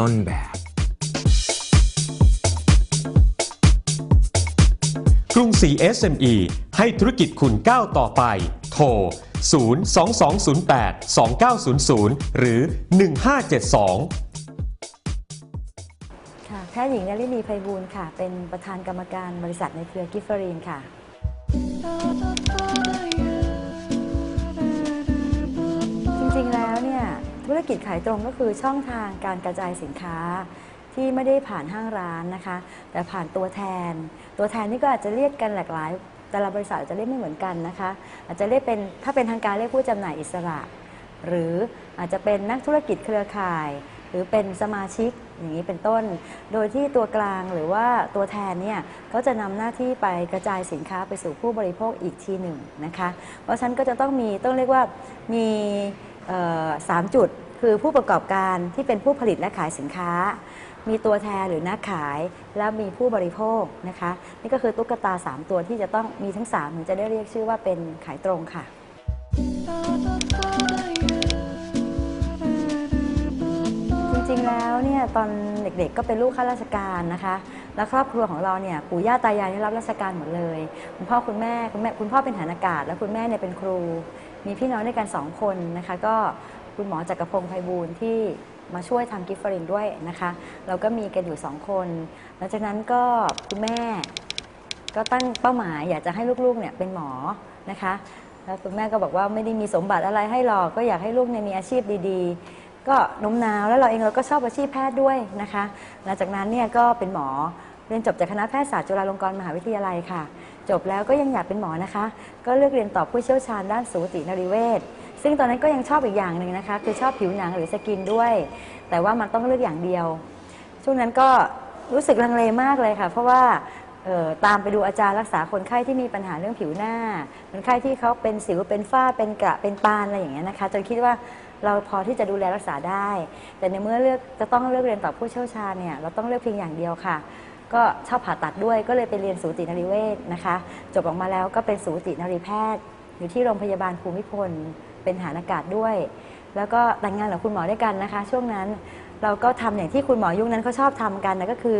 ต้นแบบ กรุงศรี SME ให้ธุรกิจคุณก้าวต่อไป โทร 02208 2900 หรือ 1572ค่ะแพทย์หญิงนลินีไพบูลย์ค่ะ เป็นประธานกรรมการบริษัทในเครือกิฟเฟอรีนค่ะ ธุรกิจขายตรงก็คือช่องทางการกระจายสินค้าที่ไม่ได้ผ่านห้างร้านนะคะ แต่ผ่านตัวแทน ตัวแทนนี่ก็อาจจะเรียกกันหลากหลาย แต่ละบริษัทอาจจะเรียกไม่เหมือนกันนะคะ อาจจะเรียกเป็นถ้าเป็นทางการเรียกผู้จำหน่ายอิสระ หรืออาจจะเป็นนักธุรกิจเครือข่าย หรือเป็นสมาชิกอย่างนี้เป็นต้น โดยที่ตัวกลางหรือว่าตัวแทนเนี่ยก็จะนำหน้าที่ไปกระจายสินค้าไปสู่ผู้บริโภคอีกทีหนึ่งนะคะ เพราะฉะนั้นก็จะต้องมีต้องเรียกว่ามี สามจุดคือผู้ประกอบการที่เป็นผู้ผลิตและขายสินค้า มีตัวแทนหรือนักขายและมีผู้บริโภคนะคะ นี่ก็คือตุ๊กตา 3 ตัวที่จะต้องมีทั้ง3ถึงจะได้เรียกชื่อว่าเป็นขายตรงค่ะ จริงๆแล้วเนี่ยตอนเด็กๆก็เป็นลูกข้าราชการนะคะ แล้วครอบครัวของเราเนี่ยปู่ย่าตายายได้รับราชการหมดเลย คุณพ่อคุณแม่คุณแม่คุณพ่อเป็นฐานอากาศ แล้วคุณแม่เนี่ยเป็นครู มีพี่น้องด้วยกันสองคนนะคะก็คุณหมอจักรพงศ์ไพบูลย์ที่มาช่วยทำกิฟต์ฟรินด้วยนะคะ เราก็มีกันอยู่สองคน หลังจากนั้นก็คุณแม่ก็ตั้งเป้าหมายอยากจะให้ลูกๆเนี่ยเป็นหมอนะคะแล้วคุณแม่ก็บอกว่าไม่ได้มีสมบัติอะไรให้หรอกก็อยากให้ลูกเนี่ยมีอาชีพดีๆ ก็โน้มน้าวแล้วเราเองเราก็ชอบอาชีพแพทย์ด้วยนะคะ หลังจากนั้นเนี่ยก็เป็นหมอเรียนจบจากคณะแพทยศาสตร์จุฬาลงกรณ์มหาวิทยาลัยค่ะ จบแล้วก็ยังอยากเป็นหมอนะคะ ก็เลือกเรียนต่อผู้เชี่ยวชาญด้านสูตินรีเวชซึ่งตอนนั้นก็ยังชอบอีกอย่างหนึ่งนะคะ คือชอบผิวหนังหรือสกินด้วย แต่ว่ามันต้องเลือกอย่างเดียว ช่วงนั้นก็รู้สึกลังเลมากเลยค่ะ เพราะว่าตามไปดูอาจารย์รักษาคนไข้ที่มีปัญหาเรื่องผิวหน้า คนไข้ที่เขาเป็นสิวเป็นฝ้าเป็นกระเป็นปานอะไรอย่างเงี้ยนะคะจนคิดว่าเราพอที่จะดูแลรักษาได้ แต่ในเมื่อเลือกจะต้องเลือกเรียนต่อผู้เชี่ยวชาญเนี่ยเราต้องเลือกเพียงอย่างเดียวค่ะ ก็ชอบผ่าตัดด้วยก็เลยไปเรียนสูตินรีเวชนะคะ จบออกมาแล้วก็เป็นสูตินรีแพทย์ อยู่ที่โรงพยาบาลภูมิพล เป็นฐานอากาศด้วย แล้วก็แต่งงานกับคุณหมอด้วยกันนะคะ ช่วงนั้นเราก็ทำอย่างที่คุณหมอยุคนั้นเขาชอบทำกันนะก็คือ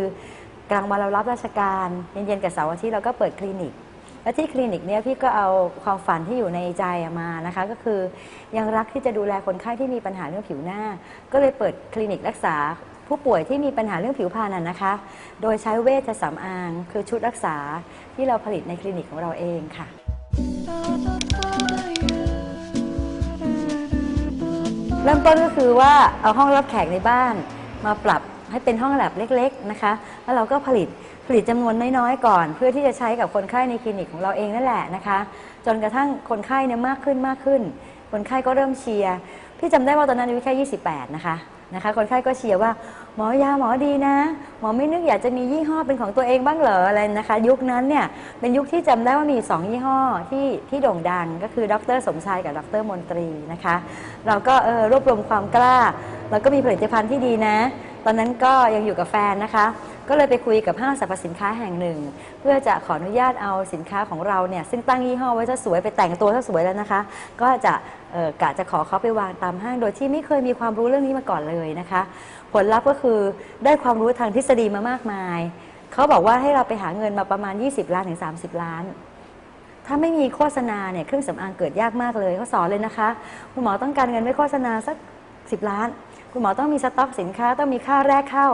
กลางวันเรารับราชการเย็นๆกับเสาร์อาทิตย์เราก็เปิดคลินิกและที่คลินิกเนี่ยพี่ก็เอาความฝันที่อยู่ในใจมานะคะ ก็คือยังรักที่จะดูแลคนไข้ที่มีปัญหาเรื่องผิวหน้า ก็เลยเปิดคลินิกรักษา ผู้ป่วยที่มีปัญหาเรื่องผิวพรรณนะคะ โดยใช้เวชสำอาง คือชุดรักษาที่เราผลิตในคลินิกของเราเองค่ะ เริ่มต้นก็คือว่าเอาห้องรับแขกในบ้าน มาปรับให้เป็นห้องแลบเล็ก ๆนะคะ แล้วเราก็ผลิตผลิตจำนวนน้อยๆก่อน เพื่อที่จะใช้กับคนไข้ในคลินิกของเราเองนั่นแหละนะคะ จนกระทั่งคนไข้เนี่ยมากขึ้นมากขึ้น คนไข้ก็เริ่มเชียร์พี่จำได้ว่าตอนนั้นอายุแค่ 28 นะคะ นะคะคนไข้ก็เชียร์ว่าหมอยาหมอดีนะ หมอไม่นึกอยากจะมียี่ห้อเป็นของตัวเองบ้างเหรออะไรนะคะ ยุคนั้นเนี่ยเป็นยุคที่จำได้ว่ามีสองยี่ห้อที่ที่โด่งดังก็คือดร สมชายกับดรมนตรีนะคะ เราก็เออรวบรวมความกล้า แล้วก็มีผลิตภัณฑ์ที่ดีนะ ตอนนั้นก็ยังอยู่กับแฟนนะคะ ก็เลยไปคุยกับห้างสรรพสินค้าแห่งหนึ่ง เพื่อจะขออนุญาตเอาสินค้าของเราเนี่ยซึ่งตั้งยี่ห้อไว้ซะสวยไปแต่งตัวซะสวยแล้วนะคะ ก็จะกะจะขอเขาไปวางตามห้าง โดยที่ไม่เคยมีความรู้เรื่องนี้มาก่อนเลยนะคะ ผลลัพธ์ก็คือได้ความรู้ทางทฤษฎีมามากมาย เขาบอกว่าให้เราไปหาเงินมาประมาณ 20 ล้านถึง 30 ล้านถ้าไม่มีโฆษณาเนี่ยเครื่องสำอางเกิดยากมากเลยเขาสอนเลยนะคะ คุณหมอต้องการเงินไม่โฆษณาสัก 10 ล้าน คุณหมอต้องมีสต็อกสินค้าต้องมีค่าแรกเข้า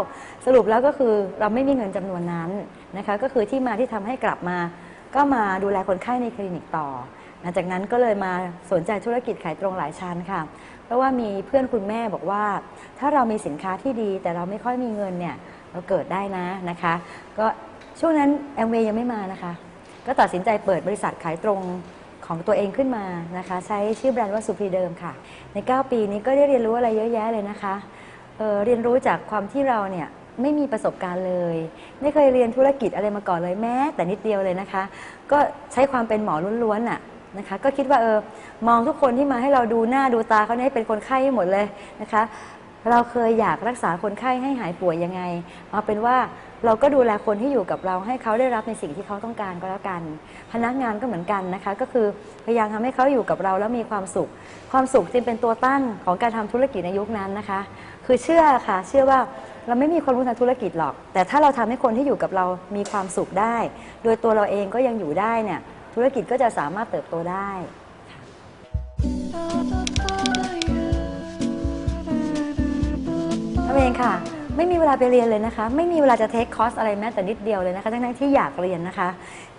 สรุปแล้วก็คือเราไม่มีเงินจำนวนนั้น นะคะก็คือที่มาที่ทำให้กลับมา ก็มาดูแลคนไข้ในคลินิกต่อ หลังจากนั้นก็เลยมาสนใจธุรกิจขายตรงหลายชั้นค่ะ เพราะว่ามีเพื่อนคุณแม่บอกว่า ถ้าเรามีสินค้าที่ดี แต่เราไม่ค่อยมีเงินเนี่ยเราเกิดได้นะนะคะ ก็ช่วงนั้นแอมเวย์ยังไม่มานะคะ ก็ตัดสินใจเปิดบริษัทขายตรงของตัวเองขึ้นมานะคะ ใช้ชื่อแบรนด์ว่าสุพรีเดิมค่ะ ใน 9 ปีนี้ก็ได้เรียนรู้อะไรเยอะแยะเลยนะคะเออเรียนรู้จากความที่เราเนี่ย ไม่มีประสบการณ์เลย ไม่เคยเรียนธุรกิจอะไรมาก่อนเลยแม้แต่นิดเดียวเลยนะคะ ก็ใช้ความเป็นหมอล้วนๆน่ะนะคะก็คิดว่าเออมองทุกคนที่มาให้เราดูหน้าดูตาเขาเนี่ยให้เป็นคนไข้ให้หมดเลยนะคะเราเคยอยากรักษาคนไข้ให้หายป่วยยังไง เอาเป็นว่าเราก็ดูแลคนที่อยู่กับเราให้เขาได้รับในสิ่งที่เขาต้องการก็แล้วกัน พนักงานก็เหมือนกันนะคะ ก็คือพยายามทำให้เขาอยู่กับเราแล้วมีความสุข ความสุขจึงเป็นตัวตั้งของการทำธุรกิจในยุคนั้นนะคะ คือเชื่อค่ะ เชื่อว่า เราไม่มีความรู้ทางธุรกิจหรอก แต่ถ้าเราทำให้คนที่อยู่กับเรามีความสุขได้ โดยตัวเราเองก็ยังอยู่ได้เนี่ยธุรกิจก็จะสามารถเติบโตได้ทำเองค่ะ ไม่มีเวลาไปเรียนเลยนะคะ ไม่มีเวลาจะเทคคอร์สอะไรแม้แต่นิดเดียวเลยนะคะ ทั้งๆที่อยากเรียนนะคะ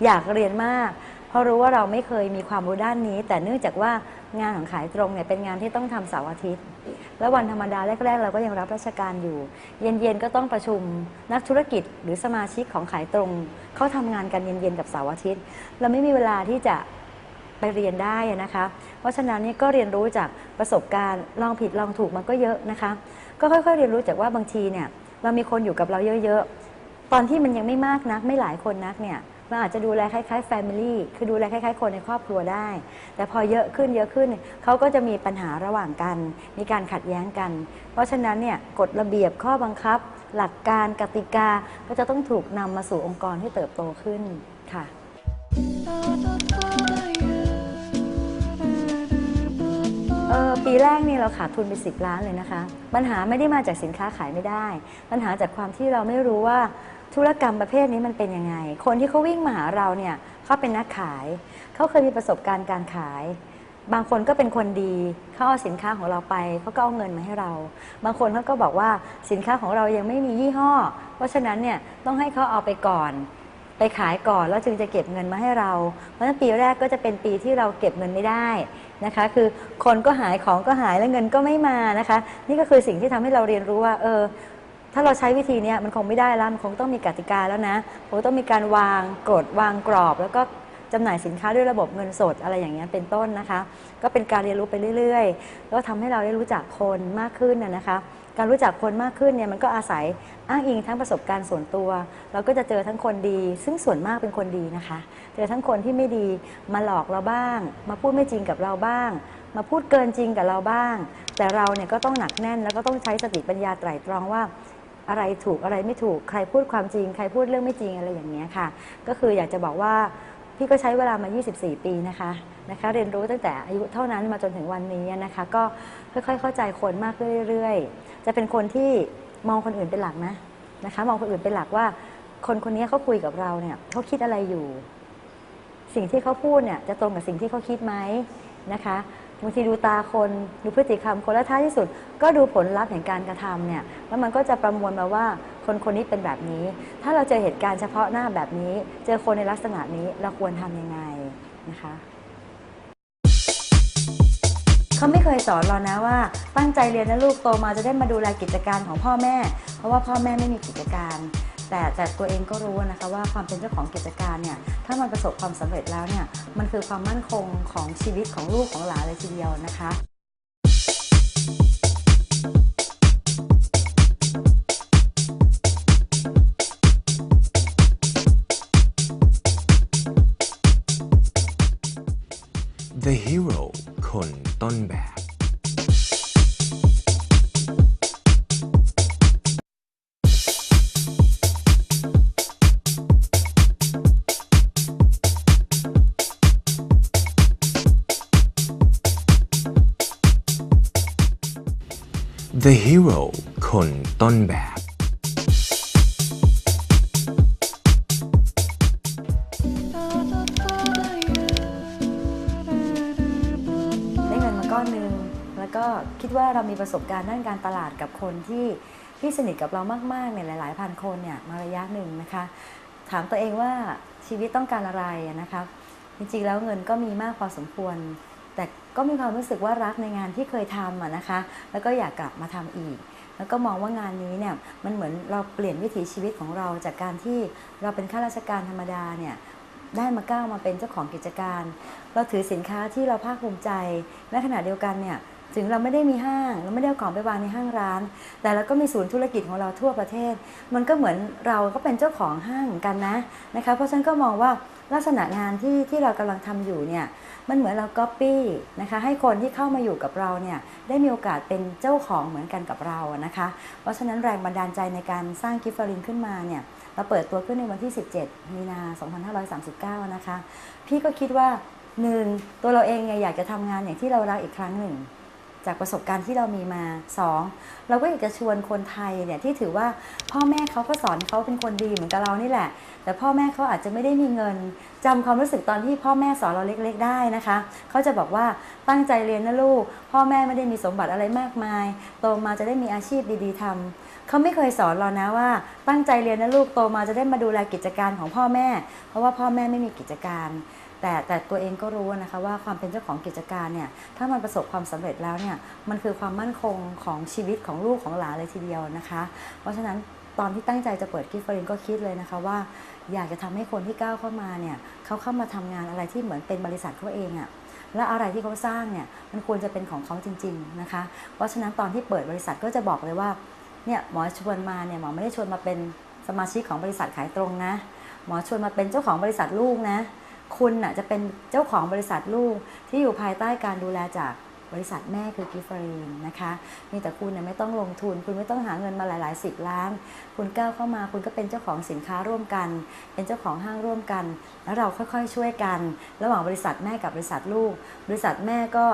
อยากเรียนมาก เพราะรู้ว่าเราไม่เคยมีความรู้ด้านนี้ แต่เนื่องจากว่า งานของขายตรงเนี่ยเป็นงานที่ต้องทำเสาร์อาทิตย์ แล้ววันธรรมดาแรกๆ เราก็ยังรับราชการอยู่ เย็นๆก็ต้องประชุมนักธุรกิจหรือสมาชิกของขายตรงเขาทำงานกันเย็นๆกับเสาร์อาทิตย์ เราไม่มีเวลาที่จะไปเรียนได้อะนะคะ เพราะฉะนั้นนี่ก็เรียนรู้จากประสบการณ์ลองผิดลองถูกมันก็เยอะนะคะ ก็ค่อยๆเรียนรู้จากว่าบางทีเนี่ยเรามีคนอยู่กับเราเยอะๆ ตอนที่มันยังไม่มากนักไม่หลายคนนักเนี่ย เราอาจจะดูแลคล้ายๆ Family คือดูแลคล้ายๆ คนในครอบครัวได้ แต่พอเยอะขึ้นเยอะขึ้นเขาก็จะมีปัญหาระหว่างกัน มีการขัดแย้งกัน เพราะฉะนั้นเนี่ยกฎระเบียบข้อบังคับ หลักการกติกาก็จะต้องถูกนำมาสู่องค์กรที่เติบโตขึ้นค่ะ เออปีแรกนี่เราขาดทุนไป10ล้านเลยนะคะ ปัญหาไม่ได้มาจากสินค้าขายไม่ได้ ปัญหาจากความที่เราไม่รู้ว่า ธุรกรรมประเภทนี้มันเป็นยังไง คนที่เขาวิ่งมาหาเราเนี่ยเขาเป็นนักขาย เขาเคยมีประสบการณ์การขาย บางคนก็เป็นคนดี เขาเอาสินค้าของเราไป เขาก็เอาเงินมาให้เรา บางคนเขาก็บอกว่าสินค้าของเรายังไม่มียี่ห้อ เพราะฉะนั้นเนี่ยต้องให้เขาเอาไปก่อน ไปขายก่อนแล้วจึงจะเก็บเงินมาให้เรา เพราะฉะนั้นปีแรกก็จะเป็นปีที่เราเก็บเงินไม่ได้นะคะ คือคนก็หายของก็หายแล้วเงินก็ไม่มานะคะ นี่ก็คือสิ่งที่ทำให้เราเรียนรู้ว่าเออ ถ้าเราใช้วิธีนี้มันคงไม่ได้แล้วมันคงต้องมีกติกาแล้วนะคงต้องมีการวางกฎวางกรอบ แล้วก็จำหน่ายสินค้าด้วยระบบเงินสดอะไรอย่างเงี้ยเป็นต้นนะคะ ก็เป็นการเรียนรู้ไปเรื่อยๆแล้วทำให้เราได้รู้จักคนมากขึ้นนะนะคะการรู้จักคนมากขึ้นเนี่ยมันก็อาศัยอ้างอิงทั้งประสบการณ์ส่วนตัว เราก็จะเจอทั้งคนดี ซึ่งส่วนมากเป็นคนดีนะคะ เจอทั้งคนที่ไม่ดีมาหลอกเราบ้าง มาพูดไม่จริงกับเราบ้าง มาพูดเกินจริงกับเราบ้าง แต่เราเนี่ยก็ต้องหนักแน่นแล้วก็ต้องใช้สติปัญญาไตร่ตรองว่า อะไรถูกอะไรไม่ถูก ใครพูดความจริง ใครพูดเรื่องไม่จริงอะไรอย่างเงี้ยค่ะ ก็คืออยากจะบอกว่าพี่ก็ใช้เวลามา 24 ปีนะคะนะคะ เรียนรู้ตั้งแต่อายุเท่านั้นมาจนถึงวันนี้นะคะ ก็ค่อยๆเข้าใจคนมากขึ้นเรื่อยๆ จะเป็นคนที่มองคนอื่นเป็นหลักนะนะคะ มองคนอื่นเป็นหลักว่า คนคนนี้เขาคุยกับเราเนี่ยเขาคิดอะไรอยู่ สิ่งที่เขาพูดเนี่ยจะตรงกับสิ่งที่เขาคิดไหมนะคะ บางทีดูตาคนดูพฤติกรรมคนและท้ายที่สุด ก็ดูผลลัพธ์แห่งการกระทำเนี่ยแล้วมันก็จะประมวลมาว่าคนคนนี้เป็นแบบนี้ ถ้าเราเจอเหตุการณ์เฉพาะหน้าแบบนี้ เจอคนในลักษณะนี้เราควรทำยังไงนะคะเขาไม่เคยสอนเรานะว่าตั้งใจเรียนนะลูกโตมาจะได้มาดูแลกิจการของพ่อแม่ เพราะว่าพ่อแม่ไม่มีกิจการ แต่แต่ตัวเองก็รู้นะคะว่าความเป็นเจ้าของกิจการเนี่ยถ้ามันประสบความสำเร็จแล้วเนี่ยมันคือความมั่นคงของชีวิตของลูกของหลานเลยทีเดียวนะคะ ก้อนหนึงแล้วก็คิดว่าเรามีประสบการณ์ด้านการตลาดกับคนที่ที่สนิทกับเรามากๆเนี่ยหลาย ๆ พันคนเนี่ยมาระยะหนึ่งนะคะ ถามตัวเองว่าชีวิตต้องการอะไรอะนะคะจริงๆแล้วเงินก็มีมากพอสมควร แต่ก็มีความรู้สึกว่ารักในงานที่เคยทำอะนะคะ แล้วก็อยากกลับมาทำอีก แล้วก็มองว่างานนี้เนี่ยมันเหมือนเราเปลี่ยนวิถีชีวิตของเราจากการที่เราเป็นข้าราชการธรรมดาเนี่ย ได้มาก้าวมาเป็นเจ้าของกิจการ เราถือสินค้าที่เราภาคภูมิใจและขณะเดียวกันเนี่ยถึงเราไม่ได้มีห้างเราไม่ได้เอาของไปวางในห้างร้าน แต่เราก็มีศูนย์ธุรกิจของเราทั่วประเทศ มันก็เหมือนเราก็เป็นเจ้าของห้างเหมือนกันนะนะคะเพราะฉันก็มองว่าลักษณะงานที่ที่เรากำลังทำอยู่เนี่ยมันเหมือนเราก๊อปปี้นะคะให้คนที่เข้ามาอยู่กับเราเนี่ยได้มีโอกาสเป็นเจ้าของเหมือนกันกับเรานะคะ เพราะฉะนั้นแรงบันดาลใจในการสร้างกิฟต์ฟารินขึ้นมาเนี่ย เราเปิดตัวขึ้นในวันที่ 17 มีนา 2539 นะคะ พี่ก็คิดว่าหนึ่งตัวเราเองเนี่ยอยากจะทำงานอย่างที่เรารักอีกครั้งหนึ่ง จากประสบการณ์ที่เรามีมาสองเราก็อยากจะชวนคนไทยเนี่ยที่ถือว่าพ่อแม่เขาก็สอนเขาเป็นคนดีเหมือนกับเรานี่แหละ แต่พ่อแม่เขาอาจจะไม่ได้มีเงินจำความรู้สึกตอนที่พ่อแม่สอนเราเล็กๆ ได้นะคะเขาจะบอกว่าตั้งใจเรียนนะลูก พ่อแม่ไม่ได้มีสมบัติอะไรมากมายโตมาจะได้มีอาชีพดีๆทำ เขาไม่เคยสอนเรานะว่าตั้งใจเรียนนะลูกโตมาจะได้มาดูแลกิจการของพ่อแม่ เพราะว่าพ่อแม่ไม่มีกิจการ แต่แต่ตัวเองก็รู้นะคะว่าความเป็นเจ้าของกิจการเนี่ยถ้ามันประสบความสำเร็จแล้วเนี่ยมันคือความมั่นคงของชีวิตของลูกของหลานเลยทีเดียวนะคะ เพราะฉะนั้นตอนที่ตั้งใจจะเปิดกิฟต์ฟรินก็คิดเลยนะคะว่า อยากจะทำให้คนที่ก้าวเข้ามาเนี่ยเขาเข้ามาทำงานอะไรที่เหมือนเป็นบริษัทเขาเองอะและอะไรที่เขาสร้างเนี่ยมันควรจะเป็นของเขาจริง ๆนะคะ เพราะฉะนั้นตอนที่เปิดบริษัทก็จะบอกเลยว่า เนี่ยหมอชวนมาเนี่ยหมอไม่ได้ชวนมาเป็นสมาชิกของบริษัทขายตรงนะ หมอชวนมาเป็นเจ้าของบริษัทลูกนะ คุณน่ะจะเป็นเจ้าของบริษัทลูกที่อยู่ภายใต้การดูแลจากบริษัทแม่คือกิฟเฟอรีนนะคะมีแต่คุณเนี่ยไม่ต้องลงทุน คุณไม่ต้องหาเงินมาหลาย ๆ สิบล้าน คุณก้าวเข้ามา คุณก็เป็นเจ้าของสินค้าร่วมกัน เป็นเจ้าของห้างร่วมกัน แล้วเราค่อย ๆ ช่วยกัน ระหว่างบริษัทแม่กับบริษัทลูก บริษัทแม่ก็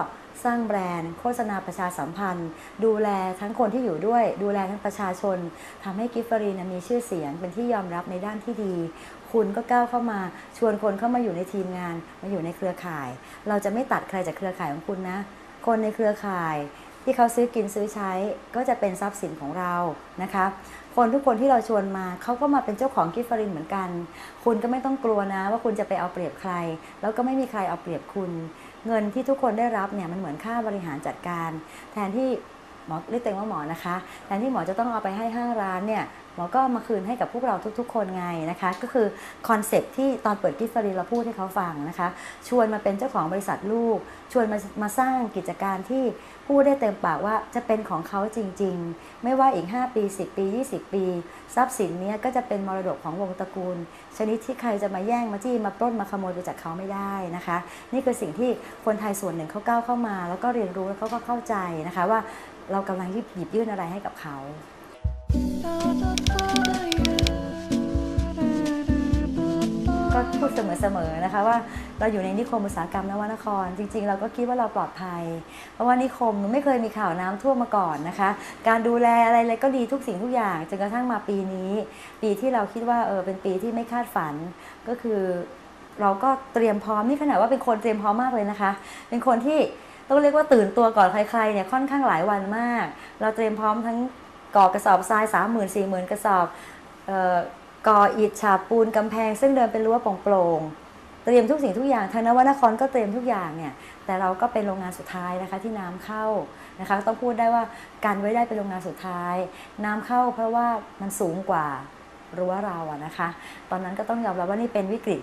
สร้างแบรนด์ โฆษณาประชาสัมพันธ์ ดูแลทั้งคนที่อยู่ด้วย ดูแลทั้งประชาชนทำให้กิฟฟรีนมีชื่อเสียงเป็นที่ยอมรับในด้านที่ดี คุณก็ก้าวเข้ามาชวนคนเข้ามาอยู่ในทีมงาน มาอยู่ในเครือข่าย เราจะไม่ตัดใครจากเครือข่ายของคุณนะ คนในเครือข่ายที่เขาซื้อกินซื้อใช้ก็จะเป็นทรัพย์สินของเรานะคะคนทุกคนที่เราชวนมาเขาก็มาเป็นเจ้าของกิฟฟรินเหมือนกัน คุณก็ไม่ต้องกลัวนะ ว่าคุณจะไปเอาเปรียบใคร แล้วก็ไม่มีใครเอาเปรียบคุณ เงินที่ทุกคนได้รับเนี่ยมันเหมือนค่าบริหารจัดการ แทนที่ หมอเรียกตัวเองว่าหมอนะคะแทนที่หมอจะต้องเอาไปให้ห้างร้านเนี่ยหมอก็มาคืนให้กับพวกเราทุกๆ คนไงนะคะ ก็คือคอนเซปที่ตอนเปิดกิฟฟรีเราพูดให้เขาฟังนะคะ ชวนมาเป็นเจ้าของบริษัทลูก ชวนมามาสร้างกิจการที่พูดได้เต็มปากว่าจะเป็นของเขาจริง ๆ ไม่ว่าอีก 5 ปี 10 ปี 20 ปี ทรัพย์สินเนี้ยก็จะเป็นมรดกของวงตระกูล ชนิดที่ใครจะมาแย่งมาจี้มาปล้นมาขโมยไปจากเขาไม่ได้นะคะ นี่คือสิ่งที่คนไทยส่วนหนึ่งเขาก้าวเข้ามา แล้วก็เรียนรู้แล้วเขาก็เข้าใจนะคะว่า เรากำลังหยิบหยิบยื่นอะไรให้กับเขา ก็พูดเสมอๆนะคะว่าเราอยู่ในนิคมอุตสาหกรรมนวนคร จริง ๆ เราก็คิดว่าเราปลอดภัย เพราะว่านิคมไม่เคยมีข่าวน้ำท่วมมาก่อนนะคะ การดูแลอะไรเลยก็ดีทุกสิ่งทุกอย่างจนกระทั่งมาปีนี้ ปีที่เราคิดว่าเออเป็นปีที่ไม่คาดฝันก็คือเราก็เตรียมพร้อมนี่ขนาดว่าเป็นคนเตรียมพร้อมมากเลยนะคะ เป็นคนที่ ต้องเรียกว่าตื่นตัวก่อนใครๆเนี่ยค่อนข้างหลายวันมาก เราเตรียมพร้อมทั้งก่อกระสอบทราย3 0 0 0 0 4 0 0 0 0กระสอบเอ่อก่ออิฐฉาบปูนกำแพง ซึ่งเดินเป็นรั้วโปร่งเตรียมทุกสิ่งทุกอย่างทางนวนครก็เตรียมทุกอย่างเนี่ยแต่เราก็เป็นโรงงานสุดท้ายนะคะที่น้ำเข้านะคะต้องพูดได้ว่าการไว้ได้เป็นโรงงานสุดท้าย น้ำเข้าเพราะว่ามันสูงกว่ารั้วเราอะนะคะ ตอนนั้นก็ต้องยอมรับว่านี่เป็นวิกฤต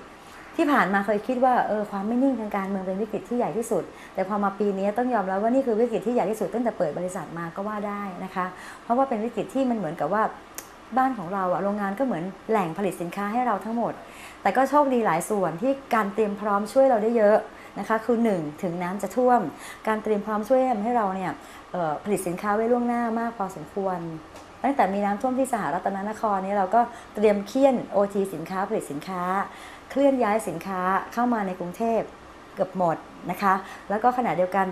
ที่ผ่านมาเคยคิดว่าเออความไม่นิ่งทางการเมืองเป็นวิกฤตที่ใหญ่ที่สุด แต่พอมาปีนี้ต้องยอมรับว่านี่คือวิกฤตที่ใหญ่ที่สุดตั้งแต่เปิดบริษัทมาก็ว่าได้นะคะ เพราะว่าเป็นวิกฤตที่มันเหมือนกับว่าบ้านของเราอะโรงงานก็เหมือนแหล่งผลิตสินค้าให้เราทั้งหมด แต่ก็โชคดีหลายส่วนที่การเตรียมพร้อมช่วยเราได้เยอะนะคะ คือ 1 ถึงน้ำจะท่วม การเตรียมพร้อมช่วยทำให้เราเนี่ยผลิตสินค้าไว้ล่วงหน้ามากพอสมควร ตั้งแต่มีน้ำท่วมที่สหรัฐนครนี้เราก็เตรียมเคี่ยน OT สินค้าผลิตสินค้า เคลื่อนย้ายสินค้าเข้ามาในกรุงเทพเกือบหมดนะคะ แล้วก็ขณะเดียวกัน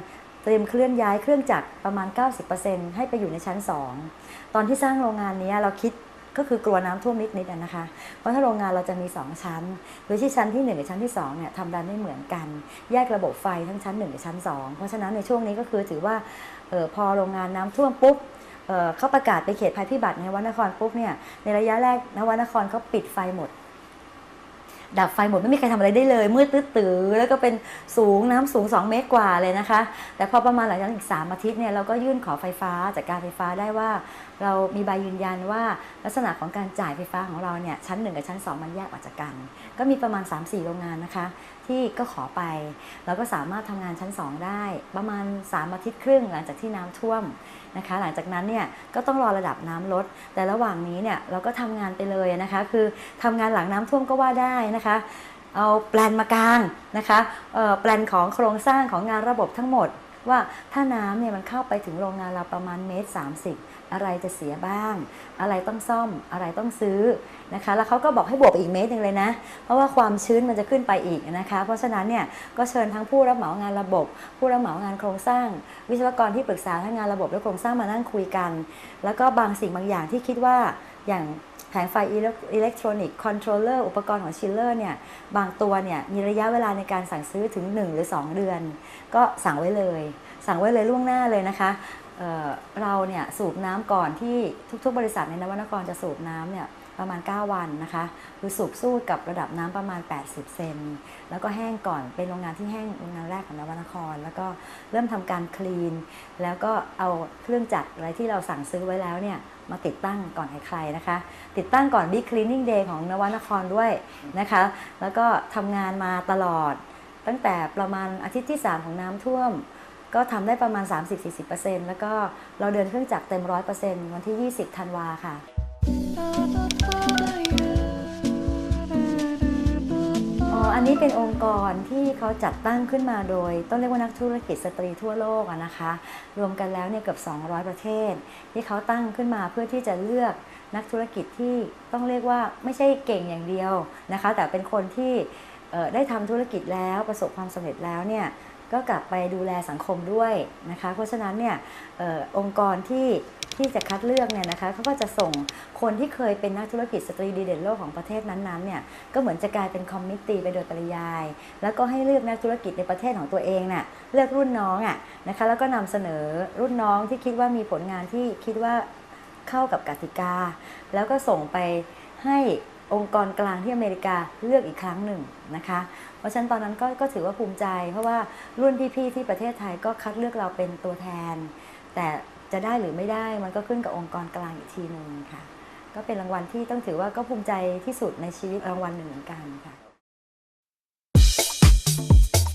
เตรียมเคลื่อนย้ายเครื่องจักรประมาณ 90%ให้ไปอยู่ในชั้น 2 ตอนที่สร้างโรงงานนี้เราคิดก็คือกลัวน้ำท่วมนิดๆอะนะคะ เพราะถ้าโรงงานเราจะมี 2 ชั้น โดยที่ชั้นที่ 1 กับชั้นที่2เนี่ยทำดันไม่เหมือนกัน แยกระบบไฟทั้งชั้น 1 กับชั้น 2 เพราะฉะนั้นในช่วงนี้ก็คือถือว่าออพอโรงงานน้ำท่วมปุ๊บเออเขาประกาศไปเขตภัยพิบัติในนวนครปุ๊บเนี่ยในระยะแรกนวนครเขาปิดไฟหมด ดับไฟหมดไม่มีใครทำอะไรได้เลยมืดตื้อแล้วก็เป็นสูงน้ำสูง 2 เมตรกว่าเลยนะคะ แต่พอประมาณหลังจากอีก 3 อาทิตย์เนี่ยเราก็ยื่นขอไฟฟ้าจากการไฟฟ้าได้ว่า เรามีใบยืนยันว่าลักษณะของการจ่ายไฟฟ้าของเราเนี่ยชั้น 1 กับชั้น 2 มันแยกออกจากกัน ก็มีประมาณ 3-4 โรงงานนะคะ ที่ก็ขอไปแล้วก็สามารถทำงานชั้น 2 ได้ ประมาณ 3 อาทิตย์ครึ่งหลังจากที่น้ำท่วม นะคะ หลังจากนั้นเนี่ยก็ต้องรอระดับน้ำลด แต่ระหว่างนี้เนี่ยเราก็ทำงานไปเลยนะคะ คือทำงานหลังน้ำท่วมก็ว่าได้นะคะเอาแปลนมากลางนะคะแปลนของโครงสร้างของงานระบบทั้งหมด ว่าถ้าน้ำเนี่ยมันเข้าไปถึงโรงงานเราประมาณเมตร30 อะไรจะเสียบ้าง อะไรต้องซ่อมอะไรต้องซื้อนะคะ แล้วเขาก็บอกให้บวกอีกเมตรหนึ่งเลยนะ เพราะว่าความชื้นมันจะขึ้นไปอีกนะคะ เพราะฉะนั้นเนี่ยก็เชิญทั้งผู้รับเหมางานระบบ ผู้รับเหมางานโครงสร้าง วิศวกรที่ปรึกษาทั้งงานระบบและโครงสร้างมานั่งคุยกัน แล้วก็บางสิ่งบางอย่างที่คิดว่าอย่างแผงไฟอิเล็กอิเล็กทรอนิกส์คอนโทรลเลอร์อุปกรณ์ของชิลเลอร์เนี่ย บางตัวเนี่ย มีระยะเวลาในการสั่งซื้อถึง 1 หรือ 2 เดือน ก็สั่งไว้เลย สั่งไว้เลยล่วงหน้าเลยนะคะ เเราเนี่ยสูบน้ำก่อนที่ทุกๆ บริษัทในนวนครจะสูบน้ำเนี่ยประมาณ 9 วันนะคะคือสูบสู้กับระดับน้ำประมาณ 80 เซน แล้วก็แห้งก่อนเป็นโรงงานที่แห้งโรงงานแรกของนวนคร แล้วก็เริ่มทำการคลีน แล้วก็เอาเครื่องจักรอะไรที่เราสั่งซื้อไว้แล้วเนี่ยมาติดตั้งก่อนใครๆนะคะ ติดตั้งก่อน Big Cleaning Day ของนวนครด้วยนะคะ แล้วก็ทำงานมาตลอด ตั้งแต่ประมาณอาทิตย์ที่ 3 ของน้ำท่วม ก็ทำได้ประมาณ 30-40%แล้วก็เราเดินเครื่องจักรเต็ม 100%วันที่ 20ธันวาค่ะ อ๋อ อันนี้เป็นองค์กรที่เขาจัดตั้งขึ้นมาโดย ต้องเรียกว่านักธุรกิจสตรีทั่วโลกอะนะคะ รวมกันแล้วเนี่ยเกือบ 200 ประเทศ ที่เขาตั้งขึ้นมาเพื่อที่จะเลือกนักธุรกิจที่ต้องเรียกว่าไม่ใช่เก่งอย่างเดียวนะคะ แต่เป็นคนที่ได้ทำธุรกิจแล้วประสบความสำเร็จแล้วเนี่ย ก็กลับไปดูแลสังคมด้วยนะคะ เพราะฉะนั้นเนี่ยออองค์กรที่ที่จะคัดเลือกเนี่ยนะคะเขาก็จะส่งคนที่เคยเป็นนักธุรกิจสตรีดีเด่นโลกของประเทศนั้นๆเนี่ยก็เหมือนจะกลายเป็นคอมมิตตี้ไปโดยปริยาย แล้วก็ให้เลือกนักธุรกิจในประเทศของตัวเองน่ะเลือกรุ่นน้องอะนะคะแล้วก็นำเสนอรุ่นน้องที่คิดว่ามีผลงานที่คิดว่าเข้ากับกติกา แล้วก็ส่งไปให้ องค์กรกลางที่อเมริกาเลือกอีกครั้งหนึ่งนะคะ เพราะฉะนั้นตอนนั้นก็ก็ถือว่าภูมิใจ เพราะว่ารุ่นพี่ๆที่ประเทศไทยก็คัดเลือกเราเป็นตัวแทน แต่จะได้หรือไม่ได้มันก็ขึ้นกับองค์กรกลางอีกทีหนึ่งค่ะ ก็เป็นรางวัลที่ต้องถือว่าก็ภูมิใจที่สุดในชีวิตรางวัลหนึ่งเหมือนกันค่ะ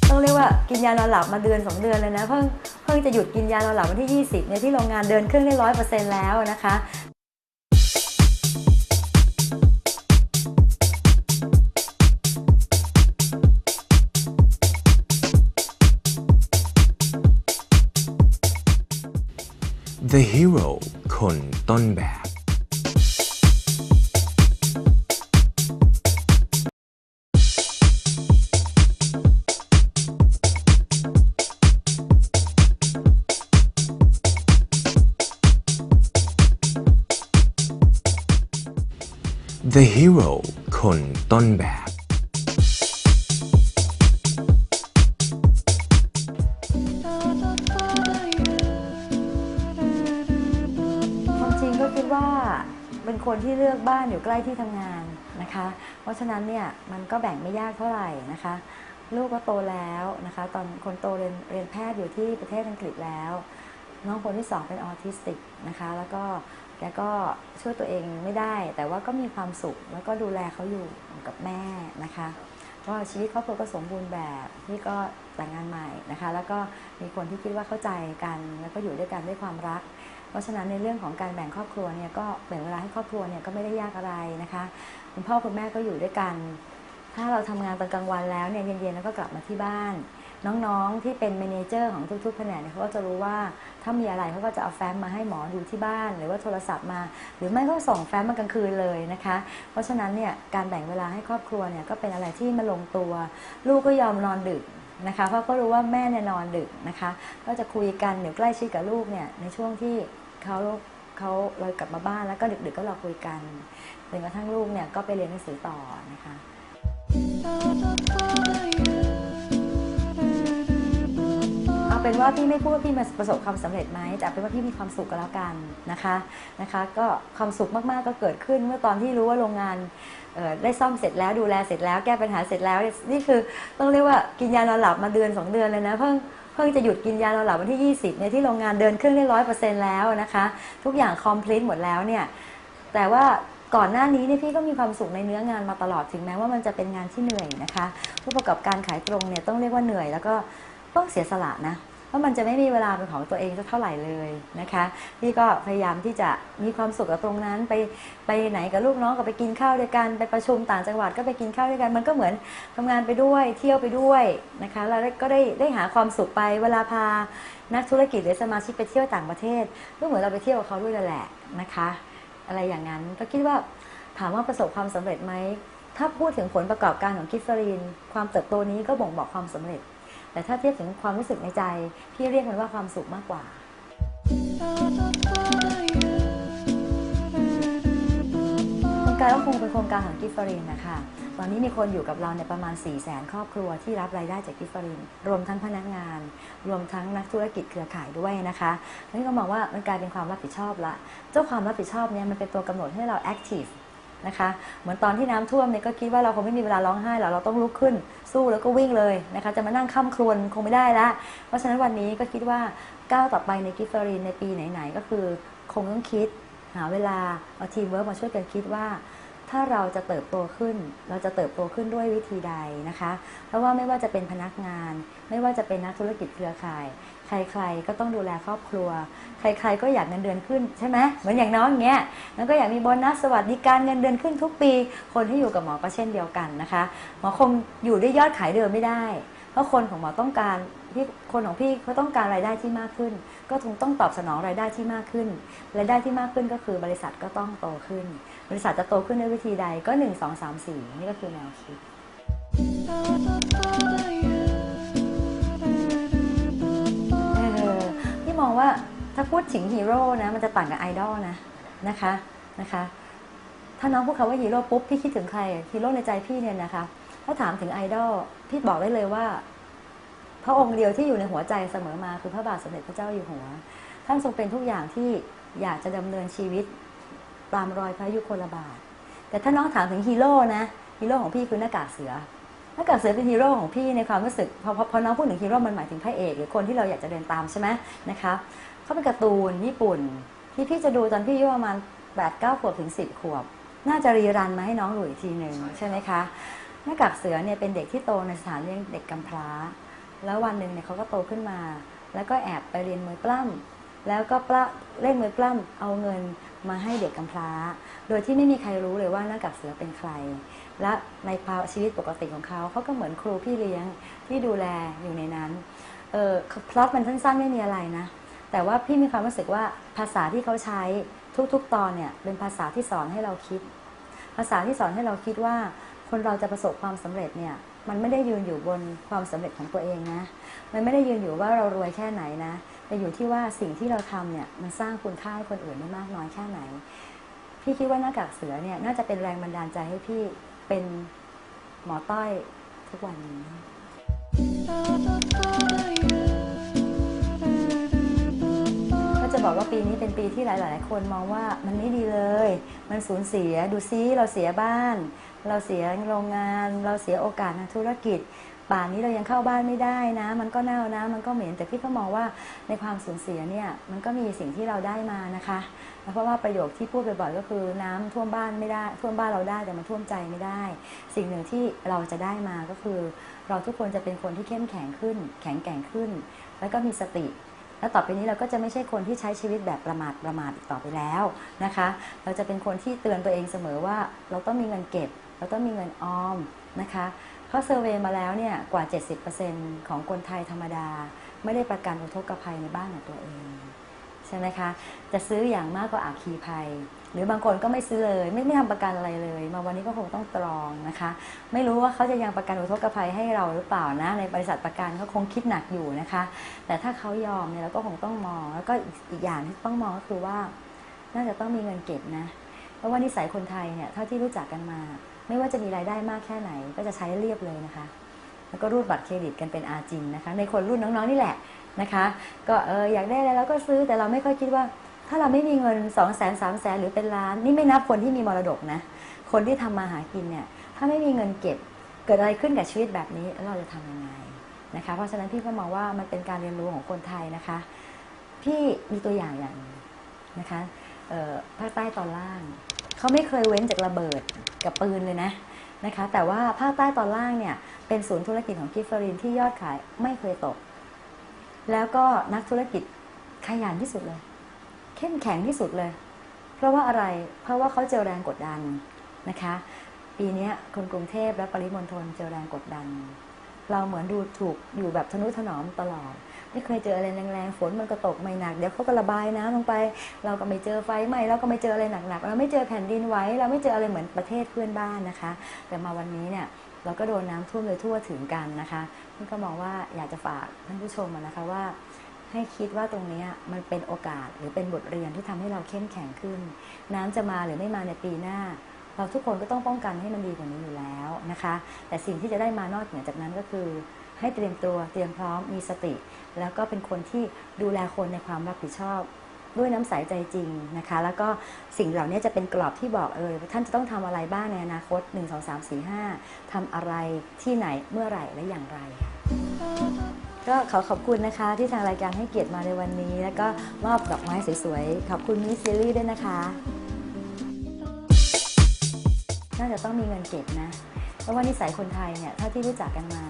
ต้องเรียกว่ากินยานอนหลับมาเดือนสองเดือนเลยนะเพิ่งเพิ่งจะหยุดกินยานอนหลับวันที่ 20เนี่ยที่โรงงานเดินเครื่องได้ร้อยเปอร์เซ็นต์แล้วนะคะ The Hero คนต้นแบบ The Hero คนต้นแบบานอยู่ใกล้ที่ทำงานนะคะ เพราะฉะนั้นเนี่ยมันก็แบ่งไม่ยากเท่าไหร่นะคะ ลูกก็โตแล้วนะคะ ตอนคนโตเรียนเรียนแพทย์อยู่ที่ประเทศอังกฤษแล้ว น้องคนที่สองเป็นออทิสติกนะคะ แล้วก็แกก็ช่วยตัวเองไม่ได้ แต่ว่าก็มีความสุขแล้วก็ดูแลเขาอยู่กับแม่นะคะก็ชีวิตครอบครัวก็สมบูรณ์แบบที่ก็แต่งงานใหม่นะคะ แล้วก็มีคนที่คิดว่าเข้าใจกัน แล้วก็อยู่ด้วยกันด้วยความรัก เพราะฉะนั้นในเรื่องของการแบ่งครอบครัวเนี่ยก็แบ่งเวลาให้ครอบครัวเนี่ยก็ไม่ได้ยากอะไรนะคะคุณพ่อคุณแม่ก็อยู่ด้วยกัน ถ้าเราทำงานตอนกลางวันแล้วเนี่ยเย็นๆแล้วก็กลับมาที่บ้าน น้องๆที่เป็นเมเนเจอร์ของทุกๆแผนกเนี่ยเขาก็จะรู้ว่าถ้ามีอะไรเขาก็จะเอาแฟ้มมาให้หมอดูที่บ้าน หรือว่าโทรศัพท์มา หรือไม่ก็ส่งแฟ้มมากลางคืนเลยนะคะ เพราะฉะนั้นเนี่ยการแบ่งเวลาให้ครอบครัวเนี่ยก็เป็นอะไรที่มาลงตัว ลูกก็ยอมนอนดึกนะคะเพราะก็รู้ว่าแม่เนี่ยนอนดึกนะคะ ก็จะคุยกันเดี๋ยวใกล้ชิดกับลูกเนี่ยในช่วงที่ เขาเขาเรากลับมาบ้านแล้วก็ดึกๆก็เราคุยกันจนกระทั่งลูกเนี่ยก็ไปเรียนหนังสือต่อนะคะ เอาเป็นว่าพี่ไม่พูดว่าพี่มาประสบความสำเร็จไหมแต่เอาเป็นว่าพี่มีความสุขก็แล้วกันนะคะนะคะ ก็ความสุขมากๆก็เกิดขึ้นเมื่อตอนที่รู้ว่าโรงงานเอ่อได้ซ่อมเสร็จแล้วดูแลเสร็จแล้วแก้ปัญหาเสร็จแล้ว นี่คือต้องเรียกว่ากินยานอนหลับมาเดือนสองเดือนเลยนะเพิ่ง เพิ่งจะหยุดกินยานอนหลับวันที่ 20เนี่ยที่โรงงานเดินเครื่องได้ร้อยเปอร์เซ็นต์แล้วนะคะ ทุกอย่างคอมพลีทหมดแล้วเนี่ยแต่ว่าก่อนหน้านี้เนี่ยพี่ก็มีความสุขในเนื้องานมาตลอดถึงแม้ว่ามันจะเป็นงานที่เหนื่อยนะคะ ผู้ประกอบการขายตรงเนี่ยต้องเรียกว่าเหนื่อยแล้วก็ต้องเสียสละนะ ราะมันจะไม่มีเวลาเป็นของตัวเองสักเท่าไหร่เลยนะคะพี่ก็พยายามที่จะมีความสุขกับตรงนั้น ไปไปไหนกับลูกน้องก็ไปกินข้าวด้วยกันไปประชุมต่างจังหวัดก็ไปกินข้าวด้วยกัน มันก็เหมือนทำงานไปด้วยเที่ยวไปด้วยนะคะแล้วก็ได้ได้หาความสุขไปเวลาพานักธุรกิจหรือสมาชิกไปเที่ยวต่างประเทศก็เหมือนเราไปเที่ยวกับเขาด้วยนั่นแหละนะคะ อะไรอย่างนั้นก็คิดว่าถามว่าประสบความสำเร็จไหมถ้าพูดถึงผลประกอบการของกิฟฟรีนความเติบโตนี้ก็บ่งบอกความสำเร็จ แต่ถ้าเทียบถึงความรู้สึกในใจ พี่เรียกมันว่าความสุขมากกว่า โครงการก็คงเป็นโครงการของกิฟฟรีนนะคะตอนนี้มีคนอยู่กับเราในประมาณ 4 0 0แสนครอบครัวที่รับรายได้จากกิฟฟรีนรวมทั้งพนักงาน รวมทั้งนักธุรกิจเครือข่ายด้วยนะคะนี่ก็มองว่ามันกลายเป็นความรับผิดชอบละ เจ้าความรับผิดชอบเนี่ยมันเป็นตัวกำหนดให้เราแอคทีฟ นะคะ เหมือนตอนที่น้ำท่วมเนี่ยก็คิดว่าเราคงไม่มีเวลาร้องไห้หรอกเราต้องลุกขึ้น สู้แล้วก็วิ่งเลยนะคะ จะมานั่งข้ามครวนคงไม่ได้ละ เพราะฉะนั้นวันนี้ก็คิดว่าก้าวต่อไปในกิฟฟรีนในปีไหนๆ ก็คือคงต้องคิดหาเวลาเอาทีมเวิร์กมาช่วยกันคิดว่าถ้าเราจะเติบโตขึ้น เราจะเติบโตขึ้นด้วยวิธีใดนะคะ เพราะว่าไม่ว่าจะเป็นพนักงาน ไม่ว่าจะเป็นนักธุรกิจเครือข่าย ใครๆก็ต้องดูแลครอบครัว ใคร ๆ ก็อยากเงินเดือนขึ้นใช่ไหมเหมือนอย่างน้องอย่างเงี้ยแล้วก็อยากมีโบนัสสวัสดิการเงินเดือนขึ้นทุกปี คนที่อยู่กับหมอก็เช่นเดียวกันนะคะหมอคงอยู่ด้วยยอดขายเดิมไม่ได้ เพราะคนของหมอต้องการพี่คนของพี่เขาต้องการรายได้ที่มากขึ้น ก็คงต้องตอบสนองรายได้ที่มากขึ้น รายได้ที่มากขึ้นก็คือบริษัทก็ต้องโตขึ้น บริษัทจะโตขึ้นด้วยวิธีใดก็ 1 2 3 4 นี่ก็คือแนวคิด องว่าถ้าพูดถึงฮีโร่นะมันจะต่างกับไอดอลนะนะคะนะคะ ถ้าน้องพูดคำว่าฮีโร่ปุ๊บพี่คิดถึงใครฮีโร่ในใจพี่เนี่ยนะคะถ้าถามถึงไอดอลพี่บอกได้เลยว่า พระองค์เดียวที่อยู่ในหัวใจเสมอมาคือพระบาทสมเด็จพระเจ้าอยู่หัว ท่านทรงเป็นทุกอย่างที่อยากจะดำเนินชีวิตตามรอยพระยุคลบาทแต่ถ้าน้องถามถึงฮีโร่นะฮีโร่ของพี่คือหน้ากากเสือ หน้ากากเสือเป็นฮีโร่ของพี่ในความรู้สึกพอพอพอน้องพูดถึงฮีโร่มันหมายถึงพระเอกหรือคนที่เราอยากจะเดินตามใช่ไหมนะคะเขาเป็นการ์ตูนญี่ปุ่น ที่พี่จะดูตอนพี่อายุประมาณแปดเก้าขวบถึงสิบขวบ น่าจะรีรันมาให้น้องดูอีกทีหนึ่งใช่ไหมคะหน้ากากเสือเนี่ยเป็นเด็กที่โตในสถานเลี้ยงเด็กกำพร้า แล้ววันหนึ่งเนี่ยเขาก็โตขึ้นมา แล้วก็แอบไปเรียนมวยปล้ำแล้วก็ปล้ำเล่นมวยปล้ำเอาเงินมาให้เด็กกำพร้า โดยที่ไม่มีใครรู้เลยว่าหน้ากากเสือเป็นใคร และในภาวะชีวิตปกติของเขาเขาก็เหมือนครูพี่เลี้ยงที่ดูแลอยู่ในนั้นเออพล็อตมันสั้นๆไม่มีอะไรนะ แต่ว่าพี่มีความรู้สึกว่าภาษาที่เขาใช้ทุกๆ ตอนเนี่ยเป็นภาษาที่สอนให้เราคิด ภาษาที่สอนให้เราคิดว่า คนเราจะประสบความสำเร็จเนี่ยมันไม่ได้ยืนอยู่บนความสำเร็จของตัวเองนะ มันไม่ได้ยืนอยู่ว่าเรารวยแค่ไหนนะ แต่อยู่ที่ว่าสิ่งที่เราทำเนี่ยมันสร้างคุณค่าให้คนอื่นได้มากน้อยแค่ไหน พี่คิดว่าหน้ากากเสือเนี่ยน่าจะเป็นแรงบันดาลใจให้พี่ เป็นหมอต้อยทุกวันนี้ ก็จะบอกว่าปีนี้เป็นปีที่หลาย ๆ คนมองว่ามันไม่ดีเลย มันสูญเสียดูซิเราเสียบ้าน เราเสียโรงงาน เราเสียโอกาสทางธุรกิจ ป่านนี้เรายังเข้าบ้านไม่ได้นะ มันก็เน่านะ มันก็เหม็นแต่พี่ก็มองว่าในความสูญเสียเนี่ยมันก็มีสิ่งที่เราได้มานะคะเพราะว่าประโยคที่พูดบ่อยๆก็คือน้ำท่วมบ้านไม่ได้ท่วมบ้านเราได้แต่มันท่วมใจไม่ได้ สิ่งหนึ่งที่เราจะได้มาก็คือ เราทุกคนจะเป็นคนที่เข้มแข็งขึ้น แข็งแกร่งขึ้น แล้วก็มีสติแล้วต่อไปนี้เราก็จะไม่ใช่คนที่ใช้ชีวิตแบบประมาทประมาทอีกต่อไปแล้วนะคะ เราจะเป็นคนที่เตือนตัวเองเสมอว่า เราต้องมีเงินเก็บ เราต้องมีเงินออมนะคะ เขาเซอร์เวยมาแล้วเนี่ยกว่า 70%ของคนไทยธรรมดา ไม่ได้ประกันอุทกภัยในบ้านของตัวเอง ใช่ไหมคะ จะซื้ออย่างมากก็อาคีภัย หรือบางคนก็ไม่ซื้อเลย ไม่ไม่ทำประกันอะไรเลย มาวันนี้ก็คงต้องตรองนะคะ ไม่รู้ว่าเขาจะยังประกันอุทกภัยให้เราหรือเปล่านะ ในบริษัทประกันเขาคงคิดหนักอยู่นะคะ แต่ถ้าเขายอมเนี่ยเราก็คงต้องมองแล้วก็อีกอย่างที่ต้องมองก็คือว่า น่าจะต้องมีเงินเก็บนะ เพราะว่านิสัยคนไทยเนี่ยเท่าที่รู้จักกันมา ไม่ว่าจะมีรายได้มากแค่ไหน ก็จะใช้เรียบเลยนะคะ แล้วก็รูดบัตรเครดิตกันเป็นอาจริงนะคะ ในคนรุ่นน้องๆนี่แหละนะคะ ก็เอออยากได้อะไรเราก็ซื้อแต่เราไม่ค่อยคิดว่า ถ้าเราไม่มีเงิน2องแสนสามแสนหรือเป็นล้าน นี่ไม่นับคนที่มีมรดกนะ คนที่ทำมาหากินเนี่ยถ้าไม่มีเงินเก็บเกิดอะไรขึ้นกับชีวิตแบบนี้เราจะทำยังไงนะคะ เพราะฉะนั้นพี่ก็มองว่ามันเป็นการเรียนรู้ของคนไทยนะคะ พี่มีตัวอย่างอย่างนะคะภาคใต้ตอนล่างเขาไม่เคยเว้นจากระเบิด กับปืนเลยนะนะคะ แต่ว่าภาคใต้ตอนล่างเนี่ยเป็นศูนย์ธุรกิจของกิฟเฟรินที่ยอดขายไม่เคยตก แล้วก็นักธุรกิจขยันที่สุดเลย เข้มแข็งที่สุดเลย เพราะว่าอะไรเพราะว่าเขาเจอแรงกดดันนะคะ ปีนี้คนกรุงเทพและปริมณฑลเจอแรงกดดัน เราเหมือนดูถูกอยู่แบบทนุถนอมตลอด ไม่เคยเจออะไรแรงๆฝนมันก็ตกไม่หนักเดี๋ยวเขาก็ระบายน้ำลงไป เราก็ไม่เจอไฟไหม้เราก็ไม่เจออะไรหนักๆเราไม่เจอแผ่นดินไหวเราไม่เจออะไรเหมือนประเทศเพื่อนบ้านนะคะ แต่มาวันนี้เนี่ยเราก็โดนน้ำท่วมเลยทั่วถึงกันนะคะนี่ก็มองว่าอยากจะฝากท่านผู้ชมนะคะว่าให้คิดว่าตรงนี้มันเป็นโอกาสหรือเป็นบทเรียนที่ทำให้เราเข้มแข็งขึ้น น้ำจะมาหรือไม่มาในปีหน้า เราทุกคนก็ต้องป้องกันให้มันดีกว่านี้อยู่แล้วนะคะ แต่สิ่งที่จะได้มานอกเหนือจากนั้นก็คือ ให้เตรียมตัวเตรียมพร้อมมีสติ แล้วก็เป็นคนที่ดูแลคนในความรับผิดชอบ ด้วยน้ำใสใจจริงนะคะ แล้วก็สิ่งเหล่านี้จะเป็นกรอบที่บอกเออท่านจะต้องทำอะไรบ้างในอนาคต 1 2 3 4 5ทำอะไรที่ไหนเมื่อไหร่และอย่างไรก็ขอขอบคุณนะคะที่ทางรายการให้เกียรติมาในวันนี้ แล้วก็มอบดอกไม้สวยๆ ขอบคุณมิสซิลี่ด้วยนะคะน่าจะต้องมีเงินเก็บนะ เพราะว่านิสัยคนไทยเนี่ยเท่าที่รู้จักกันมา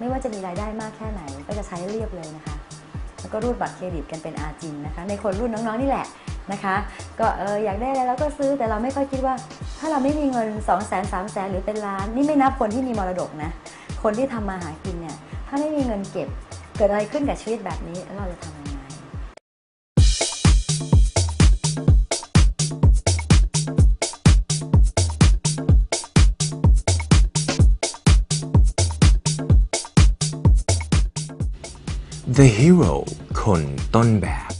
ไม่ว่าจะมีรายได้มากแค่ไหน ก็จะใช้เรียบเลยนะคะ แล้วก็รูดบัตรเครดิตกันเป็นอาจินนะคะ ในคนรุ่นน้องๆนี่แหละนะคะ ก็เอออยากได้อะไรเราก็ซื้อแต่เราไม่ค่อยคิดว่า ถ้าเราไม่มีเงิน 2 0 0 0 0 0 3 0 0 0 0 หรือเป็นล้านนี่ไม่นับคนที่มีมรดกนะคนที่ทำมาหากินเนี่ยถ้าไม่มีเงินเก็บเกิดอะไรขึ้นกับชีวิตแบบนี้เราจะทำ The Hero คนต้นแบบ